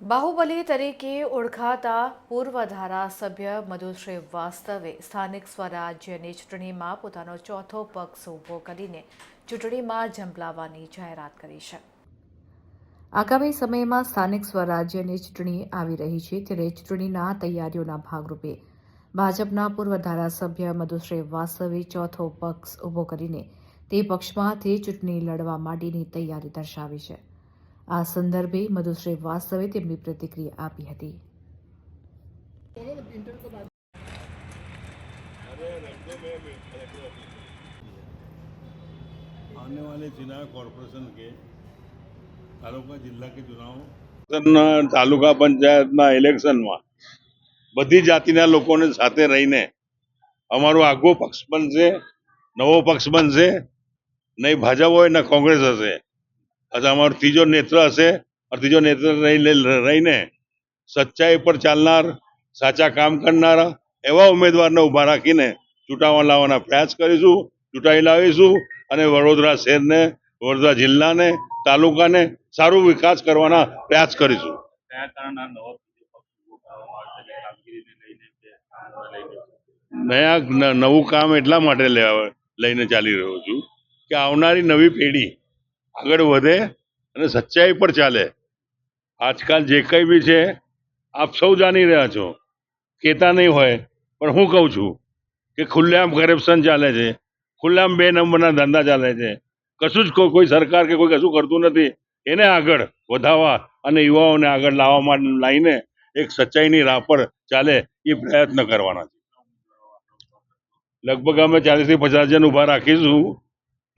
બાહુબલી તરીકે ઓળખાતા પૂર્વ ધારાસભ્ય મધુ શ્રીવાસ્તવે સ્થાનિક સ્વરાજ્યની ચૂંટણીમાં પોતાનો ચોથો પક્ષ ઊભો કરીને ચૂંટણીમાં ઝંપલાવવાની જાહેરાત કરી છે. આગામી સમયમાં સ્થાનિક સ્વરાજ્યની ચૂંટણી આવી રહી છે ત્યારે ચૂંટણીના તૈયારીઓના ભાગરૂપે ભાજપના પૂર્વ ધારાસભ્ય મધુ શ્રીવાસ્તવે ચોથો પક્ષ ઊભો કરીને તે પક્ષમાંથી ચૂંટણી લડવા માટેની તૈયારી દર્શાવી છે. આ સંદર્ભે મધુ શ્રીવાસ્તવે તેમની પ્રતિક્રિયા આપી હતી आने वाले चुनाव कॉरपोरेशन के તાલુકા જિલ્લા કે ચુનાવ તાલુકા પંચાયતના ઇલેક્શનમાં બધી જાતિના લોકોને સાથે રહીને અમારો આગવો પક્ષ બનશે નવો પક્ષ બનશે નહીં ભાજપ હોય ને કોંગ્રેસ હશે અથવા અમારો ત્રીજો નેત્ર હશે ત્રીજો નેત્ર રહીને સચ્ચાઈ પર ચાલનાર સાચા કામ કરનારા એવા ઉમેદવારને ઊભા રાખીને ચૂંટાવા લાવવાના પ્રયાસ કરીશું ચૂંટાઈ લાવીશું અને વડોદરા શહેરને વડોદરા જિલ્લાને તાલુકાને સારો વિકાસ કરવાના પ્રયાસ કરીશું. નયા નવું કામ એટલા માટે લઈને ચાલી રહ્યો છું કે આવનારી નવી પેઢી આગળ વધે અને સચ્ચાઈ પર ચાલે. આજકાલ જે કંઈ બી છે, આપ સૌ જાણી રહ્યા છો. કહેતા નહીં હોય, પણ હું કહું છું કે ખુલ્લેઆમ કરપ્શન ચાલે છે ખુલ્લામ બે નંબરના ધંધા ચાલે છે. કશું જ કોઈ સરકાર કે કોઈ કશું કરતું નથી. એને આગળ વધાવવા અને યુવાઓને આગળ લાવવા માટે લાવીને એક સચ્ચાઈની રાહ પર ચાલે એ પ્રયત્ન કરવાના છે. લગભગ અમે ચાલીસથી પચાસ જણ ઊભા રાખીશું.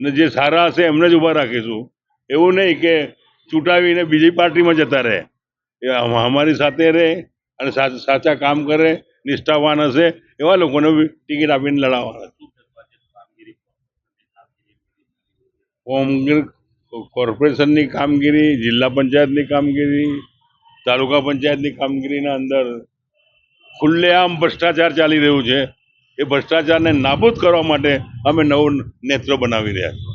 ને જે સારા હશે એમને જ ઊભા રાખીશું. એવું નહીં કે ચૂંટાવીને બીજી પાર્ટીમાં જતા રહે. એ અમારી સાથે રહે અને સાચા કામ કરે, નિષ્ઠાવાન હશે, એવા લોકોને ટિકિટ આપીને લડાવવાના. કામગીરી કોર્પોરેશનની કામગીરી, જિલ્લા પંચાયતની કામગીરી, તાલુકા પંચાયતની કામગીરીના અંદર ખુલ્લેઆમ ભ્રષ્ટાચાર ચાલી રહ્યું છે. એ ભ્રષ્ટાચારને નાબૂદ કરવા માટે અમે નવું નેત્ર બનાવી રહ્યા છીએ.